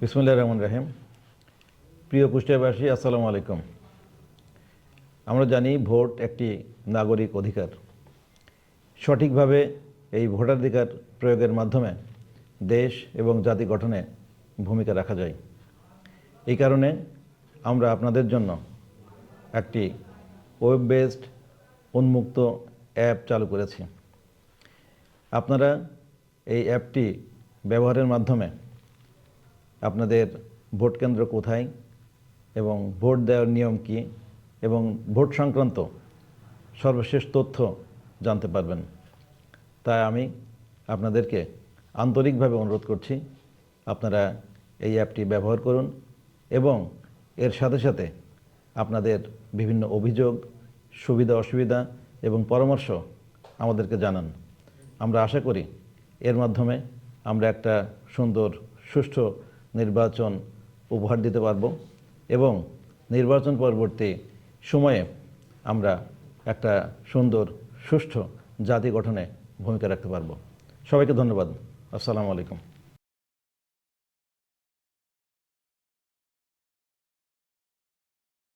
বিসমুল্লাহ রহমান রাহিম। প্রিয় কুষ্টিয়াবাসী, আসসালামু আলাইকুম। আমরা জানি ভোট একটি নাগরিক অধিকার। সঠিকভাবে এই ভোটাধিকার প্রয়োগের মাধ্যমে দেশ এবং জাতি গঠনে ভূমিকা রাখা যায়। এই কারণে আমরা আপনাদের জন্য একটি ওয়েব বেসড উন্মুক্ত অ্যাপ চালু করেছি। আপনারা এই অ্যাপটি ব্যবহারের মাধ্যমে আপনাদের ভোট কেন্দ্র কোথায় এবং ভোট দেওয়ার নিয়ম কী এবং ভোট সংক্রান্ত সর্বশেষ তথ্য জানতে পারবেন। তাই আমি আপনাদেরকে আন্তরিকভাবে অনুরোধ করছি, আপনারা এই অ্যাপটি ব্যবহার করুন এবং এর সাথে সাথে আপনাদের বিভিন্ন অভিযোগ, সুবিধা, অসুবিধা এবং পরামর্শ আমাদেরকে জানান। আমরা আশা করি এর মাধ্যমে আমরা একটা সুন্দর, সুষ্ঠু নির্বাচন উপহার দিতে পারব এবং নির্বাচন পরবর্তী সময়ে আমরা একটা সুন্দর, সুষ্ঠু জাতি গঠনে ভূমিকা রাখতে পারব। সবাইকে ধন্যবাদ। আসসালামু আলাইকুম।